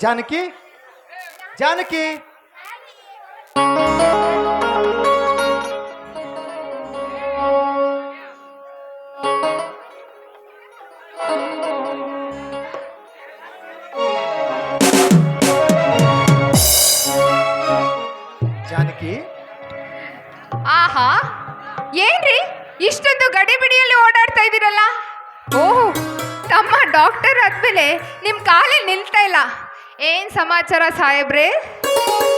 ಜಾನಕಿ? ಜಾನಕಿ? ಜಾನಕಿ? ಆಹಾ, ಏನ್ರಿ? ಇಷ್ಟೊಂದು ಗಡಿಬಿಡಿಯಲ್ಲಿ ಓಡಾಡ್ತಾ ಇದ್ದೀರಲ್ಲ? ಓಹ್, ತಮ್ಮ ಡಾಕ್ಟರ್ ಆದ್ಮೇಲೆ ನಿಮ್ ಕಾಲೇ ನಿಲ್ತಾ ಇಲ್ಲ. ಏನ್ ಸಮಾಚಾರ ಸಾಹೇಬ್ರೆ?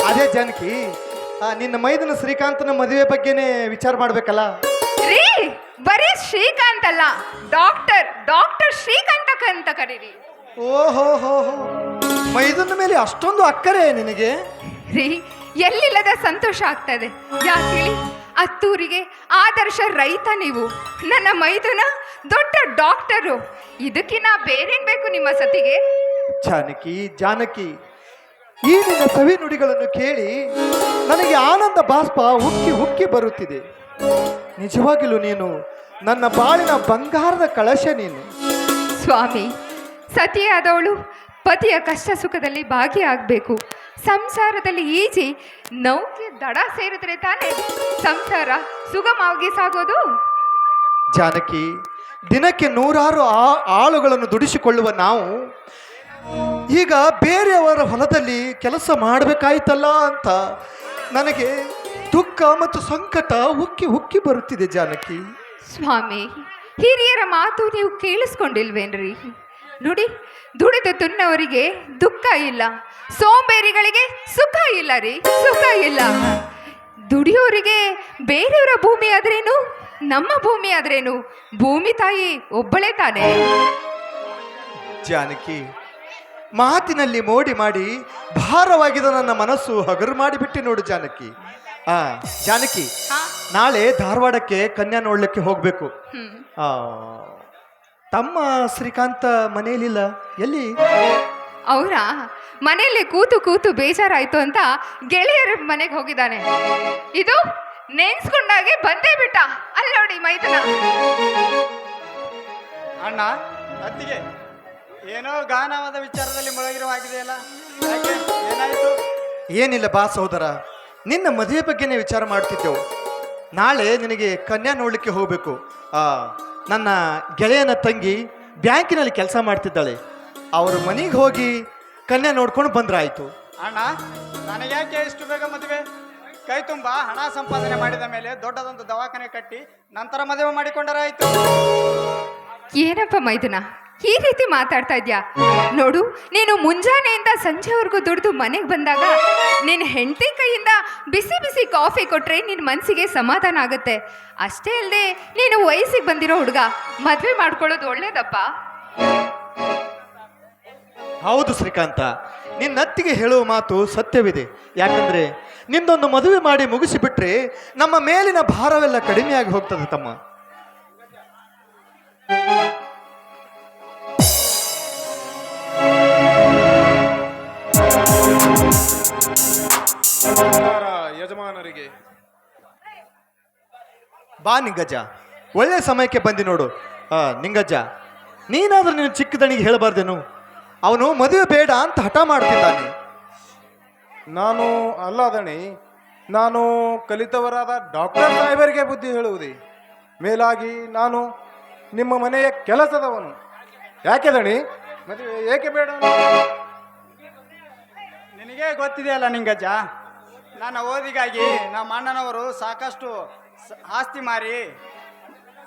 ಅದೇ ಜಾನಕಿ ಆ, ನಿನ್ನ ಮೈದನ ಶ್ರೀಕಾಂತನ ಮದುವೆ ಬಗ್ಗೆನೇ ವಿಚಾರ ಮಾಡ್ಬೇಕಲ್ಲ? ರೀ ಬರೀ ಶ್ರೀಕಾಂತ್ ಅಲ್ಲ ಡಾಕ್ಟರ್ ಡಾಕ್ಟರ್ ಶ್ರೀಕಾಂತ ಅಂತ ಕರೀರಿ. ಓಹೋ ಹೋ ಹೋ. ಮೈದನ ಮೇಲೆ ಅಷ್ಟೊಂದು ಅಕ್ಕರೆ ನಿನಗೆ? ರೀ ಎಲ್ಲಿಲ್ಲದ ಸಂತೋಷ ಆಗ್ತದೆ. ಯಾಕೆ ಹೇಳಿ? ಹತ್ತೂರಿಗೆ ಆದರ್ಶ ರೈತ ನೀವು. ನನ್ನ ಮೈದುನ ದೊಡ್ಡ ಡಾಕ್ಟರು. ಇದಕ್ಕಿನ್ನ ಬೇರೇನ್ ಬೇಕು ನಿಮ್ಮ ಸತಿಗೆ? ಜಾನಕಿ ಜಾನಕಿ. ಈ ನಿನ್ನ ಸವಿ ನುಡಿಗಳನ್ನು ಕೇಳಿ ನನಗೆ ಆನಂದ ಬಾಷ್ಪ ಉಕ್ಕಿ ಉಕ್ಕಿ ಬರುತ್ತಿದೆ. ನಿಜವಾಗಿಲೂ ನೀನು ನನ್ನ ಬಾಳಿನ ಬಂಗಾರದ ಕಳಶ ನೀನು. ಸ್ವಾಮಿ ಸತಿಯಾದವಳು ಪತಿಯ ಕಷ್ಟ ಸುಖದಲ್ಲಿ ಭಾಗಿಯಾಗಬೇಕು. ಸಂಸಾರದಲ್ಲಿ ಈಜಿ ನೌಕೆ ದಡ ಸೇರಿದ್ರೆ ತಾನೇ ಸಂಸಾರ ಸುಗಮವಾಗಿ ಸಾಗೋದು? ಜಾನಕಿ ದಿನಕ್ಕೆ ನೂರಾರು ಆ- ಆಳುಗಳನ್ನು ದುಡಿಸಿಕೊಳ್ಳುವ ನಾವು ಈಗ ಬೇರೆಯವರ ಹೊಲದಲ್ಲಿ ಕೆಲಸ ಮಾಡಬೇಕಾಯ್ತಲ್ಲ ಅಂತ ನನಗೆ ದುಃಖ ಮತ್ತು ಸಂಕಟ ಉಕ್ಕಿ ಉಕ್ಕಿ ಬರುತ್ತಿದೆ ಜಾನಕಿ. ಸ್ವಾಮಿ ಹಿರಿಯರ ಮಾತು ನೀವು ಕೇಳಿಸ್ಕೊಂಡಿಲ್ವೇನ್ರಿ? ನೋಡಿ ದುಡಿದು ತಿನ್ನವರಿಗೆ ದುಃಖ ಇಲ್ಲ ಸೋಂಬೇರಿಗಳಿಗೆ ಸುಖ ಇಲ್ಲ ರೀ ಸುಖ ಇಲ್ಲ. ದುಡಿಯೋರಿಗೆ ಬೇರೆಯವರ ಭೂಮಿ ಆದ್ರೇನು? ನಮ್ಮ ಭೂಮಿ ಆದ್ರೇನು? ಭೂಮಿ ತಾಯಿ ಒಬ್ಬಳೇ ತಾನೇ. ಜಾನಕಿ ಮಾತಿನಲ್ಲಿ ಮೋಡಿ ಮಾಡಿ ಭಾರವಾಗಿದ ನನ್ನ ಮನಸ್ಸು ಹಗರು ಮಾಡಿಬಿಟ್ಟೆ ನೋಡು ಜಾನಕಿ. ಆ ಜಾನಕಿ ಹಾ? ನಾಳೆ ಧಾರವಾಡಕ್ಕೆ ಕನ್ಯಾ ನೋಡ್ಲಿಕ್ಕೆ ಹೋಗ್ಬೇಕು. ಹ್ಮ್. ಆ, ತಮ್ಮ ಶ್ರೀಕಾಂತ ಮನೆಯಲ್ಲಿಲ್ಲ? ಎಲ್ಲಿ? ಅವರ? ಮನೆಯಲ್ಲಿ ಕೂತು ಕೂತು ಬೇಜಾರಾಯ್ತು ಅಂತ ಗೆಳೆಯರ ಮನೆಗೆ ಹೋಗಿದ್ದಾನೆ. ಇದು ನೆನ್ಸ್ಕೊಂಡಾಗೆ ಬಂದೇ ಬಿಟ್ಟ. ಅಲ್ಲಿ ನೋಡಿ ಮೈದನ ಅಣ್ಣ ಅತ್ತಿಗೆ. ಏನೋ ಗಾನವಾದ ವಿಚಾರದಲ್ಲಿ ಮುಳುಗಿರುವಾಗಿದೆಯಲ್ಲ ಯಾಕೆ? ಏನಾಯಿತು? ಏನಿಲ್ಲ ಬಾ ಸಹೋದರ. ನಿನ್ನ ಮದುವೆ ಬಗ್ಗೆನೇ ವಿಚಾರ ಮಾಡ್ತಿದ್ದೆವು. ನಾಳೆ ನಿನಗೆ ಕನ್ಯಾ ನೋಡ್ಲಿಕ್ಕೆ ಹೋಗ್ಬೇಕು. ಆ, ನನ್ನ ಗೆಳೆಯನ ತಂಗಿ ಬ್ಯಾಂಕಿನಲ್ಲಿ ಕೆಲಸ ಮಾಡ್ತಿದ್ದಾಳೆ. ಅವ್ರ ಮನೆಗೆ ಹೋಗಿ ಕನ್ಯಾ ನೋಡ್ಕೊಂಡು ಬಂದ್ರಾಯ್ತು. ಅಣ್ಣ ನನಗ್ಯಾಕೆ ಇಷ್ಟು ಬೇಗ ಮದುವೆ? ಕೈ ತುಂಬ ಹಣ ಸಂಪಾದನೆ ಮಾಡಿದ ಮೇಲೆ ದೊಡ್ಡದೊಂದು ದವಾಖಾನೆ ಕಟ್ಟಿ ನಂತರ ಮದುವೆ ಮಾಡಿಕೊಂಡರಾಯ್ತು. ಏನಪ್ಪ ಮೈದುನ? ಈ ರೀತಿ ಮಾತಾಡ್ತಾ ಇದ್ಯಾ? ನೋಡು, ನೀನು ಮುಂಜಾನೆಯಿಂದ ಸಂಜೆವರೆಗೂ ದುಡಿದು ಮನೆಗೆ ಬಂದಾಗ ನಿನ್ನ ಹೆಂಡತಿ ಕೈಯಿಂದ ಬಿಸಿ ಬಿಸಿ ಕಾಫಿ ಕೊಟ್ರೆ ನಿನ್ನ ಮನಸ್ಸಿಗೆ ಸಮಾಧಾನ ಆಗುತ್ತೆ. ಅಷ್ಟೇ ಅಲ್ಲದೆ ನೀನು ವಯಸ್ಸಿಗೆ ಬಂದಿರೋ ಹುಡುಗ, ಮದುವೆ ಮಾಡ್ಕೊಳ್ಳೋದು ಒಳ್ಳೇದಪ್ಪ. ಹೌದು ಶ್ರೀಕಾಂತ ನಿನ್ನತ್ತಿಗೆ ಹೇಳುವ ಮಾತು ಸತ್ಯವಿದೆ. ಯಾಕಂದ್ರೆ ನಿಂದೊಂದು ಮದುವೆ ಮಾಡಿ ಮುಗಿಸಿಬಿಟ್ರೆ ನಮ್ಮ ಮೇಲಿನ ಭಾರವೆಲ್ಲ ಕಡಿಮೆಯಾಗಿ ಹೋಗ್ತದೆ ತಮ್ಮ. ಯಜಮಾನರಿಗೆ. ಬಾ ನಿಂಗಜ್ಜ. ಒಳ್ಳೆ ಸಮಯಕ್ಕೆ ಬಂದಿ ನೋಡು. ಆ ನಿಂಗಜ್ಜ ನೀನಾದ್ರೂ ನೀನು ಚಿಕ್ಕದಣಿಗೆ ಹೇಳಬಾರ್ದೇನು? ಅವನು ಮದುವೆ ಬೇಡ ಅಂತ ಹಠ ಮಾಡ್ತಿದ್ದಾನೆ. ನಾನು ಅಲ್ಲ ದಣಿ ನಾನು ಕಲಿತವರಾದ ಡಾಕ್ಟರ್ ಸಾಹೇಬರಿಗೆ ಬುದ್ಧಿ ಹೇಳುವುದೇ. ಮೇಲಾಗಿ ನಾನು ನಿಮ್ಮ ಮನೆಯ ಕೆಲಸದವನು. ಯಾಕೆ ದಣಿ? ಮದುವೆ ಏಕೆ ಬೇಡ? ನಿನಗೆ ಗೊತ್ತಿದೆಯಲ್ಲ ನಿಂಗಜ್ಜ ನನ್ನ ಓದಿಗಾಗಿ ನಮ್ಮ ಅಣ್ಣನವರು ಸಾಕಷ್ಟು ಸ- ಆಸ್ತಿ ಮಾರಿ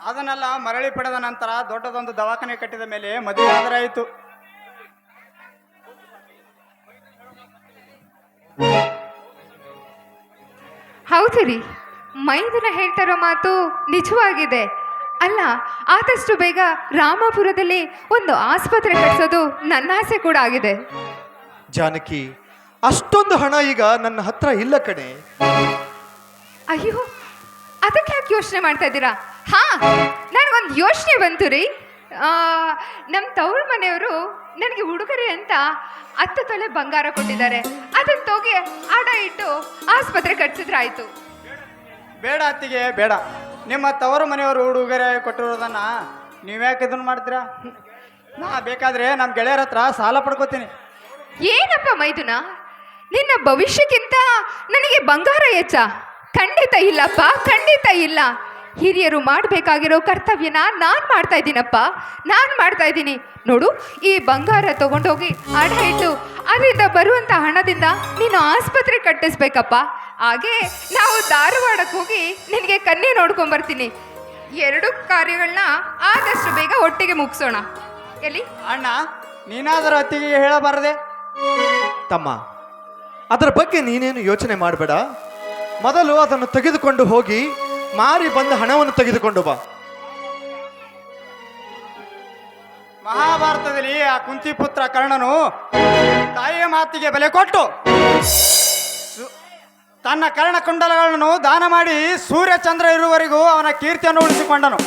ಅದನ್ನೆಲ್ಲ ಮರಳಿ ಪಡೆದ ನಂತರ ದೊಡ್ಡದೊಂದು ದವಾಖಾನೆ ಕಟ್ಟಿದ ಮೇಲೆ ಮದುವೆ ಆದರಾಯಿತು. ಹೌದು ರೀ. ಮೈದುನ ಹೇಳ್ತಾ ಇರೋ ಮಾತು ನಿಜವಾಗಿದೆ. ಅಲ್ಲ ಆದಷ್ಟು ಬೇಗ ರಾಮಪುರದಲ್ಲಿ ಒಂದು ಆಸ್ಪತ್ರೆ ಕಟ್ಟಿಸೋದು ನನ್ನ ಆಸೆ ಕೂಡ ಆಗಿದೆ. ಜಾನಕಿ ಅಷ್ಟೊಂದು ಹಣ ಈಗ ನನ್ನ ಹತ್ರ ಇಲ್ಲ ಕಣೆ. ಅಯ್ಯೋ ಅದಕ್ಕೆ ಯಾಕೆ ಯೋಚನೆ ಮಾಡ್ತಾ ಇದ್ದೀರಾ? ಹಾ ನನಗೊಂದು ಯೋಚನೆ ಬಂತು ರೀ. ನಮ್ಮ ತವರು ಮನೆಯವರು ನನಗೆ ಉಡುಗೊರೆ ಅಂತ ಹತ್ತು ತೊಲೆ ಬಂಗಾರ ಕೊಟ್ಟಿದ್ದಾರೆ. ಅದನ್ನ ತೋಗಿ ಅಡ ಇಟ್ಟು ಆಸ್ಪತ್ರೆ ಕಟ್ಸಿದ್ರಾಯ್ತು. ಬೇಡ ಅತ್ತಿಗೆ ಬೇಡ. ನಿಮ್ಮ ತವರು ಮನೆಯವರು ಉಡುಗೊರೆ ಕೊಟ್ಟಿರೋದನ್ನ ನೀವ್ಯಾಕೆ ಇದನ್ನು ಮಾಡ್ತೀರಾ? ನಾ ಬೇಕಾದ್ರೆ ನಮ್ಮ ಗೆಳೆಯರ ಹತ್ರ ಸಾಲ ಪಡ್ಕೋತೀನಿ. ಏನಪ್ಪ ಮೈದುನ? ನಿನ್ನ ಭವಿಷ್ಯಕ್ಕಿಂತ ನನಗೆ ಬಂಗಾರ ಹೆಚ್ಚ ಖಂಡಿತ ಇಲ್ಲಪ್ಪ, ಖಂಡಿತ ಇಲ್ಲ. ಹಿರಿಯರು ಮಾಡಬೇಕಾಗಿರೋ ಕರ್ತವ್ಯನ ನಾನು ಮಾಡ್ತಾ ಇದ್ದೀನಪ್ಪ. ನಾನು ಮಾಡ್ತಾ ಇದ್ದೀನಿ. ನೋಡು, ಈ ಬಂಗಾರ ತಗೊಂಡೋಗಿ ಹಣ ಇಟ್ಟು ಅದರಿಂದ ಬರುವಂಥ ಹಣದಿಂದ ನೀನು ಆಸ್ಪತ್ರೆ ಕಟ್ಟಿಸ್ಬೇಕಪ್ಪ. ಹಾಗೆ ನಾವು ಧಾರವಾಡಕ್ಕೆ ಹೋಗಿ ನಿನಗೆ ಕನ್ಯೆ ನೋಡ್ಕೊಂಬರ್ತೀನಿ ಎರಡು ಕಾರ್ಯಗಳನ್ನ ಆದಷ್ಟು ಬೇಗ ಒಟ್ಟಿಗೆ ಮುಗಿಸೋಣ. ಎಲ್ಲಿ? ಅಣ್ಣ, ನೀನಾದರೂ ಅತ್ತಿಗೆ ಹೇಳಬಾರದೆ? ತಮ್ಮ ಅದರ ಬಗ್ಗೆ ನೀನೇನು ಯೋಚನೆ ಮಾಡಬೇಡ. ಮೊದಲು ಅದನ್ನು ತೆಗೆದುಕೊಂಡು ಹೋಗಿ ಮಾರಿ ಬಂದ ಹಣವನ್ನು ತೆಗೆದುಕೊಂಡು ಬಾ. ಮಹಾಭಾರತದಲ್ಲಿ ಆ ಕುಂತಿ ಪುತ್ರ ಕರ್ಣನು ತಾಯಿಯ ಮಾತಿಗೆ ಬೆಲೆ ಕೊಟ್ಟು ತನ್ನ ಕರ್ಣ ಕುಂಡಲಗಳನ್ನು ದಾನ ಮಾಡಿ ಸೂರ್ಯ ಚಂದ್ರ ಇರುವವರೆಗೂ ಅವನ ಕೀರ್ತಿಯನ್ನು ಉಳಿಸಿಕೊಂಡನು.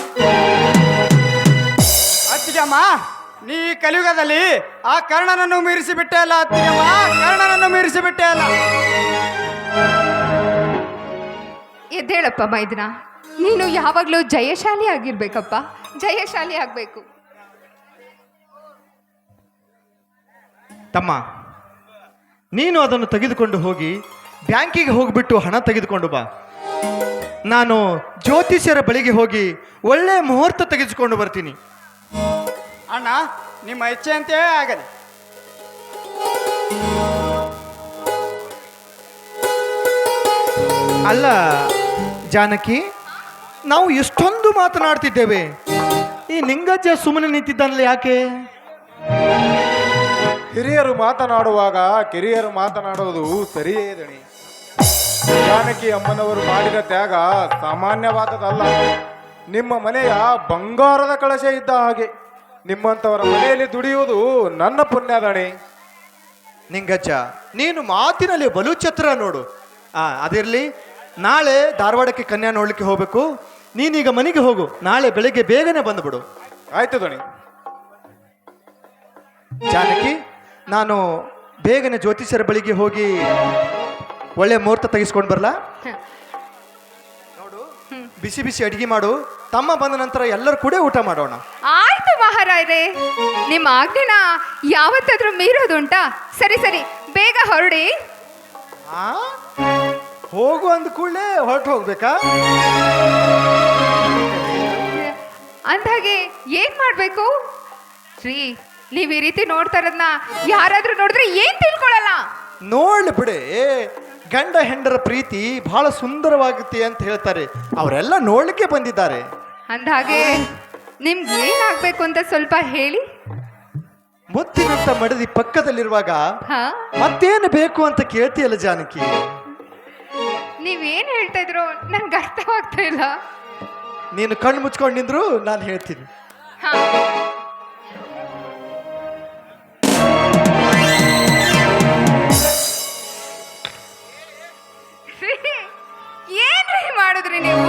ಅತ್ತಿಗೆಮ್ಮ ನೀ ಈ ಕಲಿಯುಗದಲ್ಲಿ ಆ ಕರ್ಣನನ್ನು ಮೀರಿಸಿ ಬಿಟ್ಟೆ ಅಲ್ಲ ಅತ್ತಿಗೆಮ್ಮ? ಕರ್ಣನನ್ನು ಮೀರಿಸಿ ಬಿಟ್ಟೆ ಅಲ್ಲ. ಎದ್ದೇಳಪ್ಪ ಮೈದನ. ನೀನು ಯಾವಾಗಲೂ ಜಯಶಾಲಿ ಆಗಿರ್ಬೇಕಪ್ಪ. ಜಯಶಾಲಿ ಆಗಬೇಕು. ತಮ್ಮ ನೀನು ಅದನ್ನು ತೆಗೆದುಕೊಂಡು ಹೋಗಿ ಬ್ಯಾಂಕಿಗೆ ಹೋಗಿಬಿಟ್ಟು ಹಣ ತೆಗೆದುಕೊಂಡು ಬಾ. ನಾನು ಜ್ಯೋತಿಷ್ಯರ ಬಳಿಗೆ ಹೋಗಿ ಒಳ್ಳೆ ಮುಹೂರ್ತ ತೆಗೆದುಕೊಂಡು ಬರ್ತೀನಿ. ಅಣ್ಣ ನಿಮ್ಮ ಇಚ್ಛೆಯಂತೆ ಆಗಲಿ ಅಲ್ಲ ಜಾನಕಿ ನಾವು ಎಷ್ಟೊಂದು ಮಾತನಾಡ್ತಿದ್ದೇವೆ. ಈ ನಿಂಗಜ್ಜ ಸುಮ್ಮನೆ ನಿಂತಿದ್ದಾನಲ್ಲ ಯಾಕೆ? ಹಿರಿಯರು ಮಾತನಾಡುವಾಗ ಕಿರಿಯರು ಮಾತನಾಡೋದು ಸರಿಯೇ ದಣಿ. ಜಾನಕಿ ಅಮ್ಮನವರು ಮಾಡಿದ ತ್ಯಾಗ ಸಾಮಾನ್ಯವಾದದಲ್ಲ ನಿಮ್ಮ ಮನೆಯ ಬಂಗಾರದ ಕಳಶ ಇದ್ದ ಹಾಗೆ. ನಿಮ್ಮಂಥವರ ಮನೆಯಲ್ಲಿ ದುಡಿಯುವುದು ನನ್ನ ಪುಣ್ಯದಾಣಿ ನಿಂಗಜ್ಜ ನೀನು ಮಾತಿನಲ್ಲಿ ಬಲು ಛತ್ರ ನೋಡು. ಆ ಅದಿರಲಿ ನಾಳೆ ಧಾರವಾಡಕ್ಕೆ ಕನ್ಯಾ ನೋಡ್ಲಿಕ್ಕೆ ಹೋಗ್ಬೇಕು. ನೀನೀಗ ಮನೆಗೆ ಹೋಗು ನಾಳೆ ಬೆಳಿಗ್ಗೆ ಬೇಗನೆ ಬಂದುಬಿಡು. ಆಯ್ತು ದೋಣಿ. ಜಾನಕಿ ನಾನು ಬೇಗನೆ ಜ್ಯೋತಿಷ್ಯರ ಬಳಿಗೆ ಹೋಗಿ ಒಳ್ಳೆ ಮುಹೂರ್ತ ತೆಗೆಸ್ಕೊಂಡು ಬರಲಾ? ಬಿಸಿ ಬಿಸಿ ಅಡಿಗೆ ಮಾಡು. ತಮ್ಮ ಬಂದ ನಂತರ ಎಲ್ಲರೂ ಕೂಡ ಊಟ ಮಾಡೋಣ. ಆಯ್ತು ಮಹಾರಾಯರೇ. ನಿಮ್ಮ ಆಜ್ಞೆನ ಯಾವತ್ತಾದ್ರೂ ಮೀರೋದುಂಟಾ? ಸರಿ ಸರಿ ಬೇಗ ಹೊರಡಿ. ಆ? ಹೋಗು ಅಂದ ಕೂಡಲೇ ಹೊರಟು ಹೋಗ್ಬೇಕಾ? ಅಂದಾಗೆ ಏನ್ ಮಾಡ್ಬೇಕು? ಶ್ರೀ ನೀವ್ ಈ ರೀತಿ ನೋಡ್ತಾ ಇರೋದ್ನ ಯಾರಾದ್ರೂ ನೋಡಿದ್ರೆ ಏನ್ ತಿಳ್ಕೊಳಲ್ಲ? ನೋಡ್ಲಿ ಬಿಡೆ. ಗಂಡ ಹೆಂಡರ ಪ್ರೀತಿ ಬಹಳ ಸುಂದರವಾಗುತ್ತೆ ಅಂತ ಹೇಳ್ತಾರೆ. ಅವರೆಲ್ಲ ನೋಡ್ಲಿಕ್ಕೆ ಬಂದಿದ್ದಾರೆ. ಅಂದಾಗೆ ನಿಮ್ಗೆ ಏನಾಗ್ಬೇಕು ಅಂತ ಸ್ವಲ್ಪ ಹೇಳಿ. ಮುತ್ತಿನಂತ ಮಡದಿ ಪಕ್ಕದಲ್ಲಿರುವಾಗ ಹಾ. ಮತ್ತೇನು ಬೇಕು ಅಂತ ಕೇಳ್ತೀಯಲ್ಲ ಜಾನಕಿ? ನೀವೇನ್ ಹೇಳ್ತಾ ಇದ್ರು ನನ್ಗೆ ಅರ್ಥವಾಗ್ತಾ ಇಲ್ಲ. ನೀನು ಕಣ್ಣು ಮುಚ್ಕೊಂಡು ನಿಂದ್ರು ನಾನು ಹೇಳ್ತೀನಿ. ಹಾ. ಮಾಡಿದ್ರಿ ನೀವು?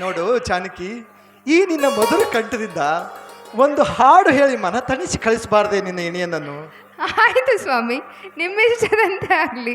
ನೋಡು ಜಾನಕಿ ಈ ನಿನ್ನ ಮಧುರ ಕಂಠದಿಂದ ಒಂದು ಹಾಡು ಹೇಳಿ ಮನ ತಣಿಸಿ ಕಳಿಸಬಾರ್ದೆ ನಿನ್ನ ಇಣಿಯನನ್ನು. ಆಯ್ತು ಸ್ವಾಮಿ ನಿಮ್ಮ ಇಷ್ಟದಂತೆ ಆಗ್ಲಿ.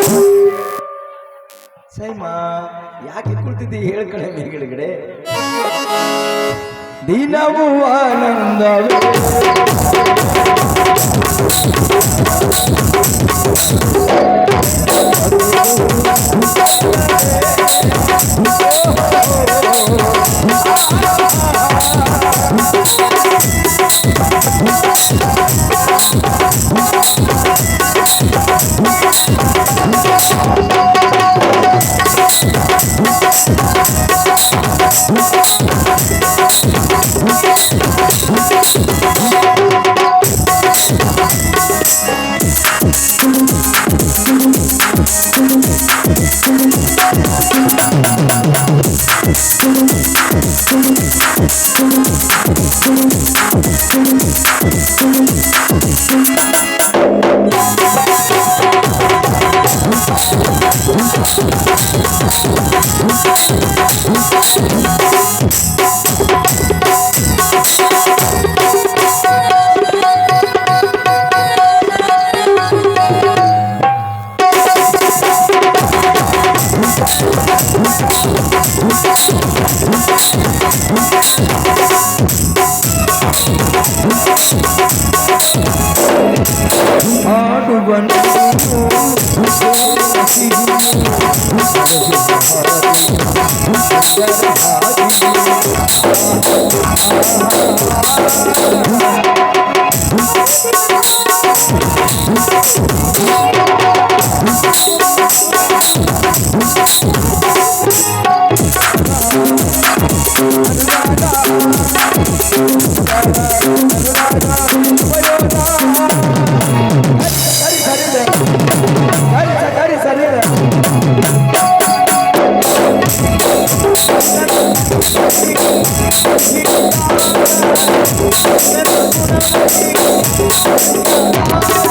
ಸೈಮ ಯಾಕೆ ಕುಳಿತಿದ್ದಿ? ಹೇಳ್ಕಡೆ ಮೇಲ್ಗಡೆ ದಿನವೂ ಆನಂದ. ಆಡುವನು ಸರಿ Thank you.